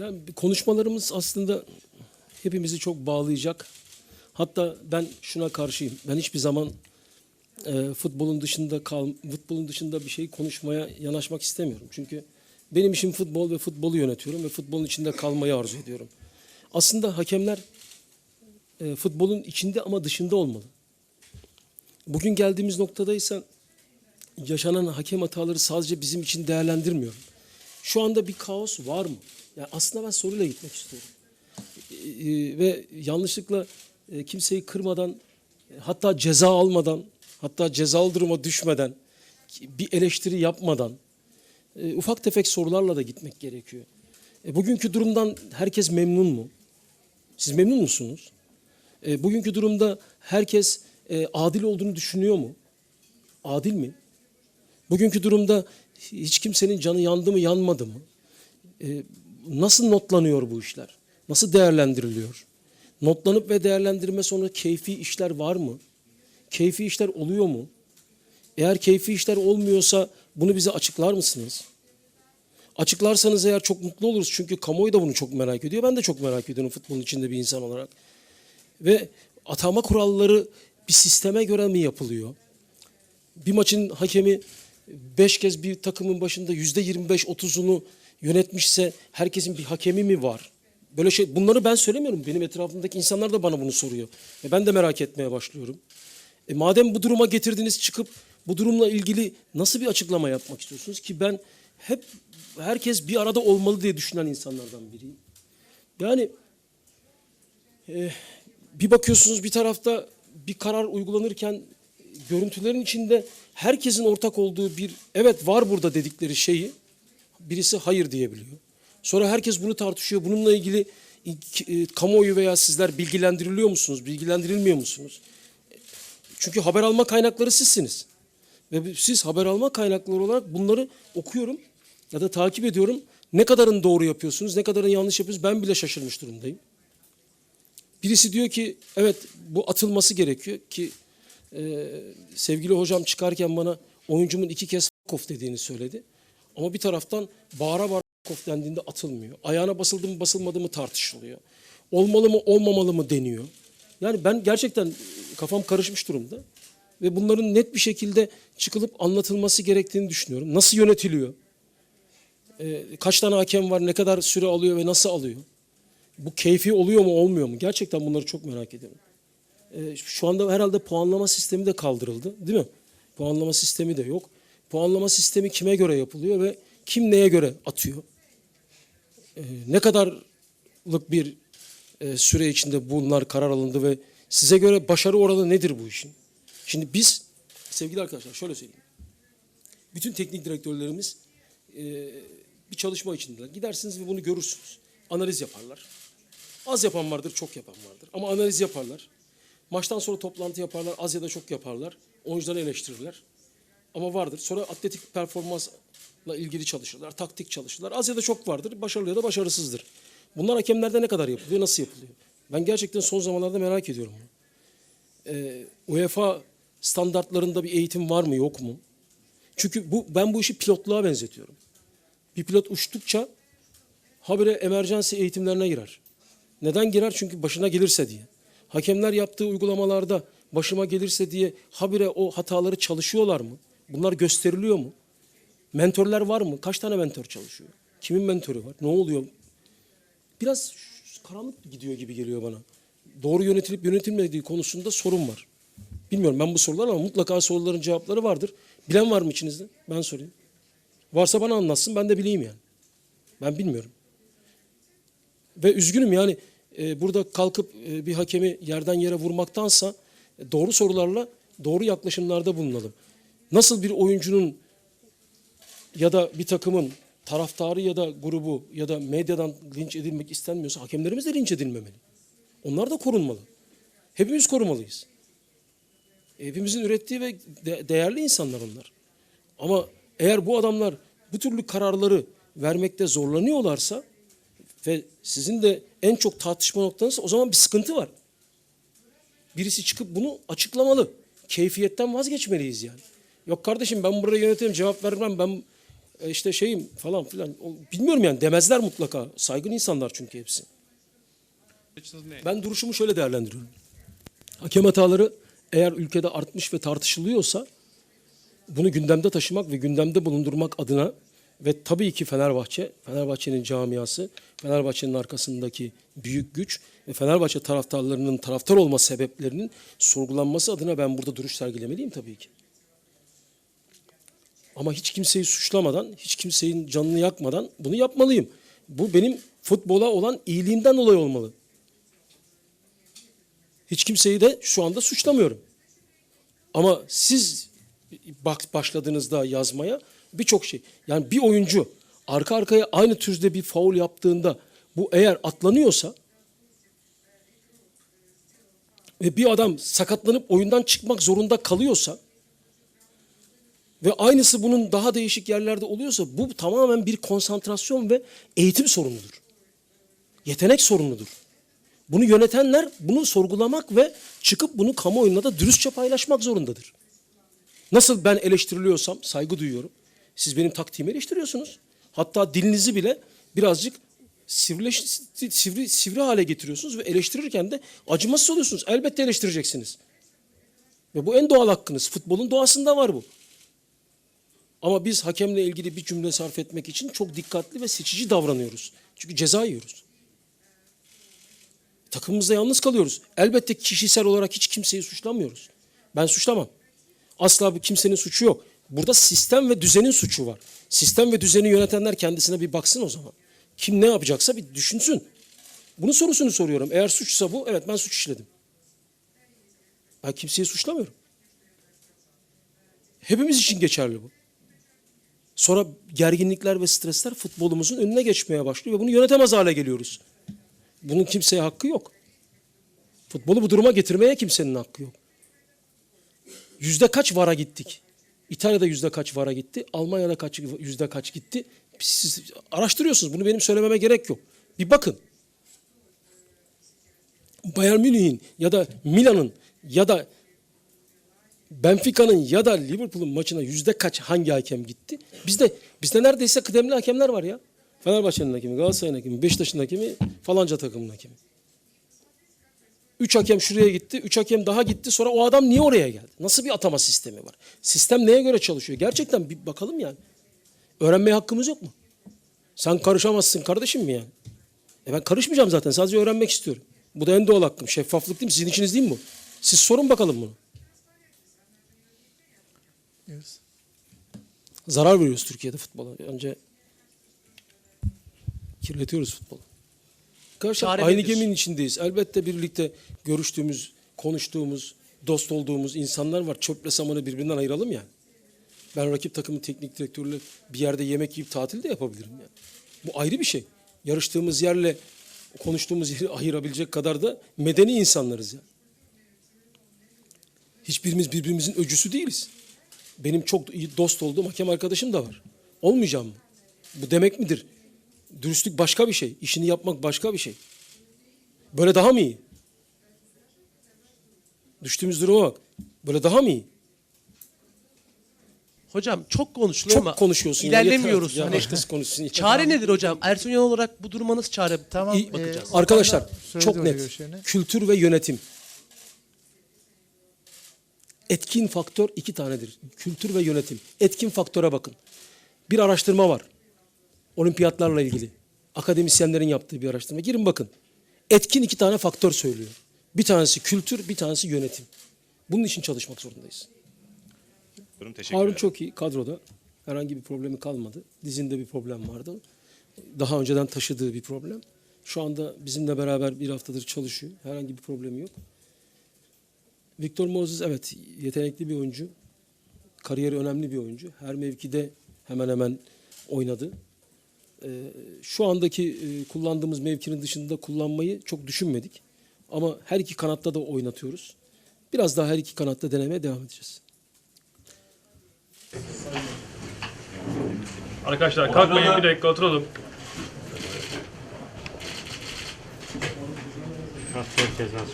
Yani konuşmalarımız aslında hepimizi çok bağlayacak. Hatta ben şuna karşıyım. Ben hiçbir zaman e, futbolun dışında kal, futbolun dışında bir şey konuşmaya yanaşmak istemiyorum. Çünkü benim işim futbol ve futbolu yönetiyorum ve futbolun içinde kalmayı arzu ediyorum. Aslında hakemler e, futbolun içinde ama dışında olmalı. Bugün geldiğimiz noktadaysa yaşanan hakem hataları sadece bizim için değerlendirmiyorum. Şu anda bir kaos var mı? Yani aslında ben soruyla gitmek istiyorum. Ee, ve yanlışlıkla e, kimseyi kırmadan, e, hatta ceza almadan, hatta cezalı duruma düşmeden, bir eleştiri yapmadan, e, ufak tefek sorularla da gitmek gerekiyor. E, bugünkü durumdan herkes memnun mu? Siz memnun musunuz? E, bugünkü durumda herkes e, adil olduğunu düşünüyor mu? Adil mi? Bugünkü durumda hiç kimsenin canı yandı mı yanmadı mı? E, nasıl notlanıyor bu işler? Nasıl değerlendiriliyor? Notlanıp ve değerlendirme sonra keyfi işler var mı? Keyfi işler oluyor mu? Eğer keyfi işler olmuyorsa bunu bize açıklar mısınız? Açıklarsanız eğer çok mutlu oluruz. Çünkü kamuoyu da bunu çok merak ediyor. Ben de çok merak ediyorum futbolun içinde bir insan olarak. Ve atama kuralları bir sisteme göre mi yapılıyor? Bir maçın hakemi beş kez bir takımın başında yüzde 25-30'unu yönetmişse herkesin bir hakemi mi var? Böyle şey bunları ben söylemiyorum. Benim etrafımdaki insanlar da bana bunu soruyor. Ve ben de merak etmeye başlıyorum. E madem bu duruma getirdiniz çıkıp bu durumla ilgili nasıl bir açıklama yapmak istiyorsunuz ki ben hep herkes bir arada olmalı diye düşünen insanlardan biriyim. Yani e, bir bakıyorsunuz bir tarafta bir karar uygulanırken görüntülerin içinde herkesin ortak olduğu bir evet var burada dedikleri şeyi birisi hayır diyebiliyor. Sonra herkes bunu tartışıyor. Bununla ilgili e, kamuoyu veya sizler bilgilendiriliyor musunuz? Bilgilendirilmiyor musunuz? Çünkü haber alma kaynakları sizsiniz. Ve siz haber alma kaynakları olarak bunları okuyorum ya da takip ediyorum. Ne kadarın doğru yapıyorsunuz, ne kadarın yanlış yapıyorsunuz ben bile şaşırmış durumdayım. Birisi diyor ki evet bu atılması gerekiyor ki e, sevgili hocam çıkarken bana oyuncumun iki kez kof dediğini söyledi. Ama bir taraftan bağıra bağıra kof dendiğinde atılmıyor. Ayağına basıldı mı basılmadı mı tartışılıyor. Olmalı mı olmamalı mı deniyor. Yani ben gerçekten kafam karışmış durumda. Ve bunların net bir şekilde çıkılıp anlatılması gerektiğini düşünüyorum. Nasıl yönetiliyor? Ee, kaç tane hakem var, ne kadar süre alıyor ve nasıl alıyor? Bu keyfi oluyor mu olmuyor mu? Gerçekten bunları çok merak ediyorum. Ee, şu anda herhalde puanlama sistemi de kaldırıldı değil mi? Puanlama sistemi de yok. Puanlama sistemi kime göre yapılıyor ve kim neye göre atıyor? Ee, ne kadarlık bir e, süre içinde bunlar karar alındı ve size göre başarı oranı nedir bu işin? Şimdi biz sevgili arkadaşlar şöyle söyleyeyim. Bütün teknik direktörlerimiz e, bir çalışma içindeler. Gidersiniz ve bunu görürsünüz. Analiz yaparlar. Az yapan vardır, çok yapan vardır. Ama analiz yaparlar. Maçtan sonra toplantı yaparlar, az ya da çok yaparlar. Oyuncuları eleştirirler. Ama vardır. Sonra atletik performansla ilgili çalışırlar, taktik çalışırlar. Az ya da çok vardır, başarılı ya da başarısızdır. Bunlar hakemlerde ne kadar yapılıyor, nasıl yapılıyor? Ben gerçekten son zamanlarda merak ediyorum. Ee, UEFA standartlarında bir eğitim var mı, yok mu? Çünkü bu ben bu işi pilotluğa benzetiyorum. Bir pilot uçtukça habire emerjansi eğitimlerine girer. Neden girer? Çünkü başına gelirse diye. Hakemler yaptığı uygulamalarda başıma gelirse diye habire o hataları çalışıyorlar mı? Bunlar gösteriliyor mu? Mentorlar var mı? Kaç tane mentor çalışıyor? Kimin mentoru var? Ne oluyor? Biraz karanlık gidiyor gibi geliyor bana. Doğru yönetilip yönetilmediği konusunda sorun var. Bilmiyorum ben bu sorular ama mutlaka soruların cevapları vardır. Bilen var mı içinizde? Ben sorayım. Varsa bana anlatsın ben de bileyim yani. Ben bilmiyorum. Ve üzgünüm yani e, burada kalkıp e, bir hakemi yerden yere vurmaktansa e, doğru sorularla doğru yaklaşımlarda bulunalım. Nasıl bir oyuncunun ya da bir takımın taraftarı ya da grubu ya da medyadan linç edilmek istenmiyorsa hakemlerimiz de linç edilmemeli. Onlar da korunmalı. Hepimiz korumalıyız. Hepimizin ürettiği ve de- değerli insanlar onlar. Ama eğer bu adamlar bu türlü kararları vermekte zorlanıyorlarsa ve sizin de en çok tartışma noktanız o zaman bir sıkıntı var. Birisi çıkıp bunu açıklamalı. Keyfiyetten vazgeçmeliyiz yani. Yok kardeşim ben buraya yönetirim cevap vermem ben e, işte şeyim falan filan. Bilmiyorum yani demezler mutlaka. Saygın insanlar çünkü hepsi. Ben duruşumu şöyle değerlendiriyorum. Hakem hataları eğer ülkede artmış ve tartışılıyorsa bunu gündemde taşımak ve gündemde bulundurmak adına ve tabii ki Fenerbahçe, Fenerbahçe'nin camiası, Fenerbahçe'nin arkasındaki büyük güç ve Fenerbahçe taraftarlarının taraftar olma sebeplerinin sorgulanması adına ben burada duruş sergilemeliyim tabii ki. Ama hiç kimseyi suçlamadan, hiç kimsenin canını yakmadan bunu yapmalıyım. Bu benim futbola olan iyiliğimden dolayı olmalı. Hiç kimseyi de şu anda suçlamıyorum. Ama siz bak başladığınızda yazmaya birçok şey. Yani bir oyuncu arka arkaya aynı türde bir faul yaptığında bu eğer atlanıyorsa ve bir adam sakatlanıp oyundan çıkmak zorunda kalıyorsa ve aynısı bunun daha değişik yerlerde oluyorsa bu tamamen bir konsantrasyon ve eğitim sorunudur. Yetenek sorunudur. Bunu yönetenler bunu sorgulamak ve çıkıp bunu kamuoyuna da dürüstçe paylaşmak zorundadır. Nasıl ben eleştiriliyorsam saygı duyuyorum. Siz benim taktiğimi eleştiriyorsunuz. Hatta dilinizi bile birazcık sivrileş, sivri, sivri hale getiriyorsunuz ve eleştirirken de acımasız oluyorsunuz. Elbette eleştireceksiniz. Ve bu en doğal hakkınız. Futbolun doğasında var bu. Ama biz hakemle ilgili bir cümle sarf etmek için çok dikkatli ve seçici davranıyoruz. Çünkü ceza yiyoruz. Takımımızda yalnız kalıyoruz. Elbette kişisel olarak hiç kimseyi suçlamıyoruz. Ben suçlamam. Asla bir kimsenin suçu yok. Burada sistem ve düzenin suçu var. Sistem ve düzeni yönetenler kendisine bir baksın o zaman. Kim ne yapacaksa bir düşünsün. Bunun sorusunu soruyorum. Eğer suçsa bu, evet ben suç işledim. Ben kimseyi suçlamıyorum. Hepimiz için geçerli bu. Sonra gerginlikler ve stresler futbolumuzun önüne geçmeye başlıyor ve bunu yönetemez hale geliyoruz. Bunun kimseye hakkı yok. Futbolu bu duruma getirmeye kimsenin hakkı yok. Yüzde kaç vara gittik? İtalya'da yüzde kaç vara gitti? Almanya'da kaç yüzde kaç gitti? Siz araştırıyorsunuz. Bunu benim söylememe gerek yok. Bir bakın. Bayern Münih'in ya da Milan'ın ya da Benfica'nın ya da Liverpool'un maçına yüzde kaç hangi hakem gitti? Bizde bizde neredeyse kıdemli hakemler var ya. Fenerbahçe'nin hakemi, Galatasaray'ın hakemi, Beşiktaş'ın hakemi, falanca takımın hakemi. Üç hakem şuraya gitti, üç hakem daha gitti. Sonra o adam niye oraya geldi? Nasıl bir atama sistemi var? Sistem neye göre çalışıyor? Gerçekten bir bakalım yani. Öğrenmeye hakkımız yok mu? Sen karışamazsın kardeşim mi yani? E ben karışmayacağım zaten. Sadece öğrenmek istiyorum. Bu da en doğal hakkım. Şeffaflık değil mi? Sizin içiniz değil mi bu? Siz sorun bakalım bunu. Yes. Zarar veriyoruz Türkiye'de futbola. Önce kirletiyoruz futbolu. Çare aynı nedir? geminin içindeyiz. Elbette birlikte görüştüğümüz, konuştuğumuz, dost olduğumuz insanlar var. Çöple samanı birbirinden ayıralım yani. Ben rakip takımın teknik direktörüyle bir yerde yemek yiyip tatil de yapabilirim yani. Bu ayrı bir şey. Yarıştığımız yerle konuştuğumuz yeri ayırabilecek kadar da medeni insanlarız ya. Hiçbirimiz birbirimizin öcüsü değiliz. Benim çok iyi dost olduğum hakem arkadaşım da var. Olmayacağım mı? Bu demek midir? Dürüstlük başka bir şey. işini yapmak başka bir şey. Böyle daha mı iyi? Düştüğümüz duruma bak. Böyle daha mı iyi? Hocam çok konuşuluyor Çok ama konuşuyorsun. ya, yeter ilerlemiyoruz. artık Ya, Hani başkası konuşsun. yeter. çare nedir hocam? Ersun Yanal olarak bu duruma nasıl çare Tamam. İyi- e, bakacağız. Da Arkadaşlar söyledi çok net. görüşlerini. Kültür ve yönetim. Etkin faktör iki tanedir. Kültür ve yönetim. Etkin faktöre bakın. Bir araştırma var. Olimpiyatlarla ilgili. Akademisyenlerin yaptığı bir araştırma. Girin bakın. Etkin iki tane faktör söylüyor. Bir tanesi kültür, bir tanesi yönetim. Bunun için çalışmak zorundayız. Buyurun, Teşekkür Harun ederim. çok iyi kadroda. Herhangi bir problemi kalmadı. Dizinde bir problem vardı. Daha önceden taşıdığı bir problem. Şu anda bizimle beraber bir haftadır çalışıyor. Herhangi bir problemi yok. Victor Moses evet yetenekli bir oyuncu. Kariyeri önemli bir oyuncu. Her mevkide hemen hemen oynadı. Ee, şu andaki e, kullandığımız mevkinin dışında kullanmayı çok düşünmedik. Ama her iki kanatta da oynatıyoruz. Biraz daha her iki kanatta denemeye devam edeceğiz. Arkadaşlar kalkmayın bir dakika oturalım. Transfer cezası